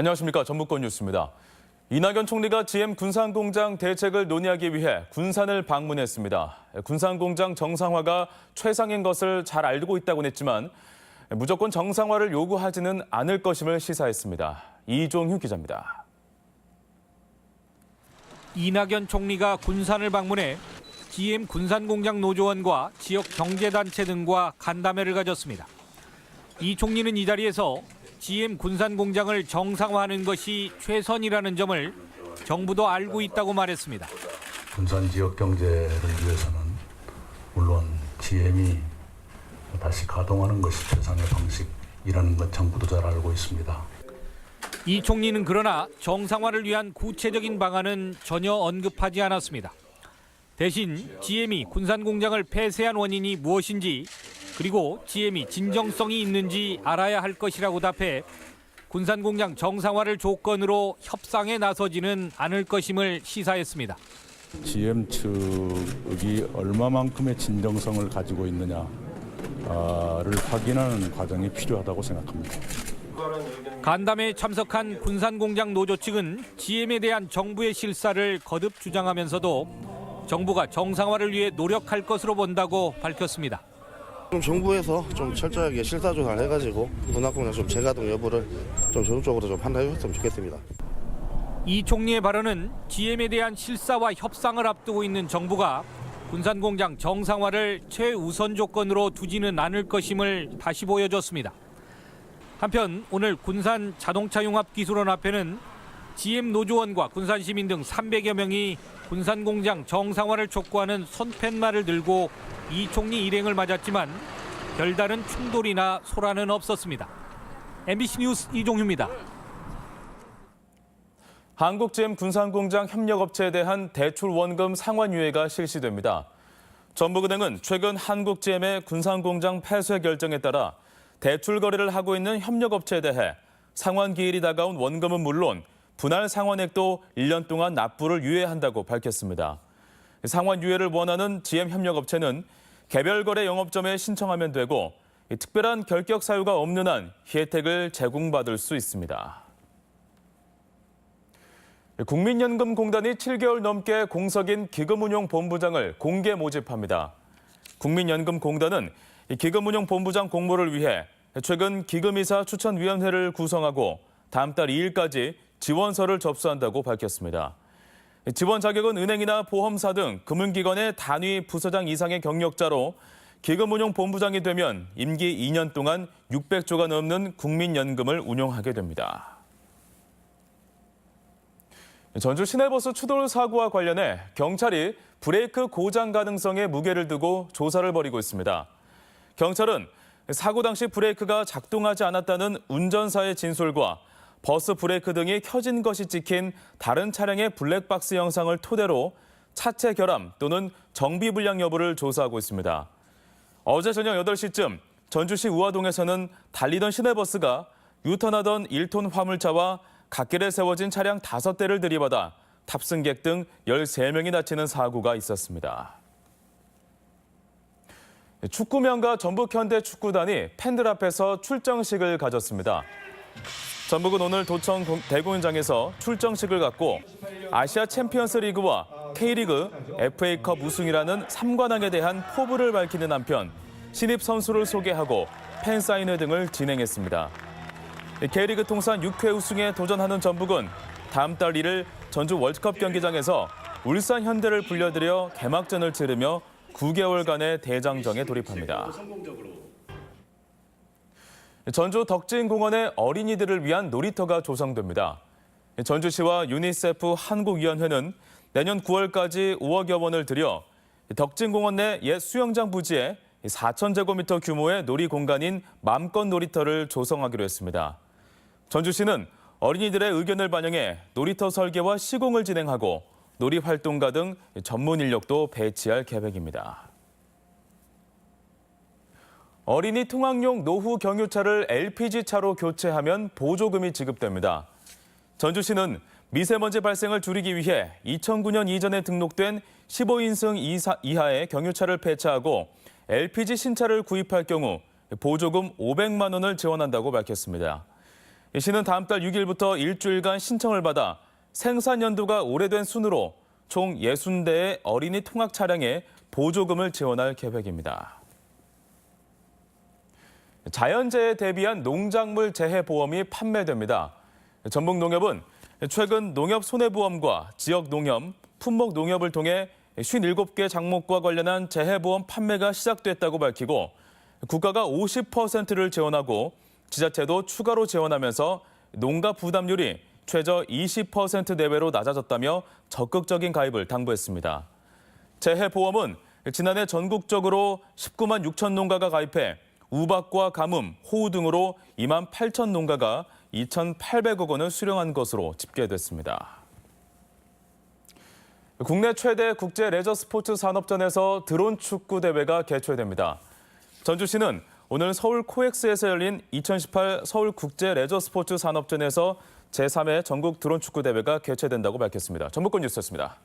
안녕하십니까. 전북권 뉴스입니다. 이낙연 총리가 GM 군산공장 대책을 논의하기 위해 군산을 방문했습니다. 군산공장 정상화가 최상인 것을 잘 알고 있다고 했지만 무조건 정상화를 요구하지는 않을 것임을 시사했습니다. 이종휴 기자입니다. 이낙연 총리가 군산을 방문해 GM 군산공장 노조원과 지역 경제단체 등과 간담회를 가졌습니다. 이 총리는 이 자리에서 GM 군산공장을 정상화하는 것이 최선이라는 점을 정부도 알고 있다고 말했습니다. 군산 지역 경제를 위해서는 물론 GM이 다시 가동하는 것이 최상의 방식이라는 것 정부도 잘 알고 있습니다. 이 총리는 그러나 정상화를 위한 구체적인 방안은 전혀 언급하지 않았습니다. 대신 GM이 군산 공장을 폐쇄한 원인이 무엇인지 그리고 GM이 진정성이 있는지 알아야 할 것이라고 답해 군산공장 정상화를 조건으로 협상에 나서지는 않을 것임을 시사했습니다. GM 측이 얼마만큼의 진정성을 가지고 있느냐를 확인하는 과정이 필요하다고 생각합니다. 간담회에 참석한 군산공장 노조 측은 GM에 대한 정부의 실사를 거듭 주장하면서도 정부가 정상화를 위해 노력할 것으로 본다고 밝혔습니다. 좀 정부에서 좀 철저하게 실사 조사를 해가지고 군악공장 좀 재가동 여부를 좀 적극적으로 좀 판단해 줬으면 좋겠습니다. 이 총리의 발언은 GM에 대한 실사와 협상을 앞두고 있는 정부가 군산공장 정상화를 최우선 조건으로 두지는 않을 것임을 다시 보여줬습니다. 한편 오늘 군산 자동차융합기술원 앞에는 GM 노조원과 군산 시민 등 300여 명이 군산공장 정상화를 촉구하는 손팻말을 들고 이 총리 일행을 맞았지만 별다른 충돌이나 소란은 없었습니다. MBC 뉴스 이종휴입니다. 한국GM 군산공장 협력업체에 대한 대출 원금 상환 유예가 실시됩니다. 전북은행은 최근 한국GM의 군산공장 폐쇄 결정에 따라 대출 거래를 하고 있는 협력업체에 대해 상환 기일이 다가온 원금은 물론 분할 상환액도 1년 동안 납부를 유예한다고 밝혔습니다. 상환 유예를 원하는 GM 협력업체는 개별 거래 영업점에 신청하면 되고 특별한 결격 사유가 없는 한 혜택을 제공받을 수 있습니다. 국민연금공단이 7개월 넘게 공석인 기금운용본부장을 공개 모집합니다. 국민연금공단은 이 기금운용본부장 공모를 위해 최근 기금이사 추천위원회를 구성하고 다음 달 2일까지 지원서를 접수한다고 밝혔습니다. 지원 자격은 은행이나 보험사 등 금융기관의 단위 부서장 이상의 경력자로 기금운용 본부장이 되면 임기 2년 동안 600조가 넘는 국민연금을 운용하게 됩니다. 전주 시내버스 추돌 사고와 관련해 경찰이 브레이크 고장 가능성에 무게를 두고 조사를 벌이고 있습니다. 경찰은 사고 당시 브레이크가 작동하지 않았다는 운전사의 진술과 버스 브레이크 등이 켜진 것이 찍힌 다른 차량의 블랙박스 영상을 토대로 차체 결함 또는 정비 불량 여부를 조사하고 있습니다. 어제 저녁 8시쯤 전주시 우화동에서는 달리던 시내버스가 유턴하던 1톤 화물차와 갓길에 세워진 차량 5대를 들이받아 탑승객 등 13명이 다치는 사고가 있었습니다. 축구명가 전북 현대 축구단이 팬들 앞에서 출정식을 가졌습니다. 전북은 오늘 도청 대공연장에서 출정식을 갖고 아시아 챔피언스 리그와 K리그, FA컵 우승이라는 3관왕에 대한 포부를 밝히는 한편 신입 선수를 소개하고 팬 사인회 등을 진행했습니다. K리그 통산 6회 우승에 도전하는 전북은 다음 달 1일 전주 월드컵 경기장에서 울산 현대를 불려들여 개막전을 치르며 9개월간의 대장정에 돌입합니다. 전주 덕진공원에 어린이들을 위한 놀이터가 조성됩니다. 전주시와 유니세프 한국위원회는 내년 9월까지 5억여 원을 들여 덕진공원 내 옛 수영장 부지에 4,000제곱미터 규모의 놀이 공간인 맘껏 놀이터를 조성하기로 했습니다. 전주시는 어린이들의 의견을 반영해 놀이터 설계와 시공을 진행하고 놀이 활동가 등 전문 인력도 배치할 계획입니다. 어린이 통학용 노후 경유차를 LPG차로 교체하면 보조금이 지급됩니다. 전주시는 미세먼지 발생을 줄이기 위해 2009년 이전에 등록된 15인승 이하의 경유차를 폐차하고 LPG 신차를 구입할 경우 보조금 500만 원을 지원한다고 밝혔습니다. 이 시는 다음 달 6일부터 일주일간 신청을 받아 생산 연도가 오래된 순으로 총 60대의 어린이 통학 차량에 보조금을 지원할 계획입니다. 자연재해에 대비한 농작물 재해 보험이 판매됩니다. 전북 농협은 최근 농협 손해보험과 지역 농협, 품목 농협을 통해 57개 작목과 관련한 재해보험 판매가 시작됐다고 밝히고 국가가 50%를 지원하고 지자체도 추가로 지원하면서 농가 부담률이 최저 20% 내외로 낮아졌다며 적극적인 가입을 당부했습니다. 재해보험은 지난해 전국적으로 19만 6천 농가가 가입해 우박과 가뭄, 호우 등으로 2만 8천 농가가 2,800억 원을 수령한 것으로 집계됐습니다. 국내 최대 국제 레저 스포츠 산업전에서 드론 축구 대회가 개최됩니다. 전주시는 오늘 서울 코엑스에서 열린 2018 서울 국제 레저 스포츠 산업전에서 제3회 전국 드론 축구 대회가 개최된다고 밝혔습니다. 전북권 뉴스였습니다.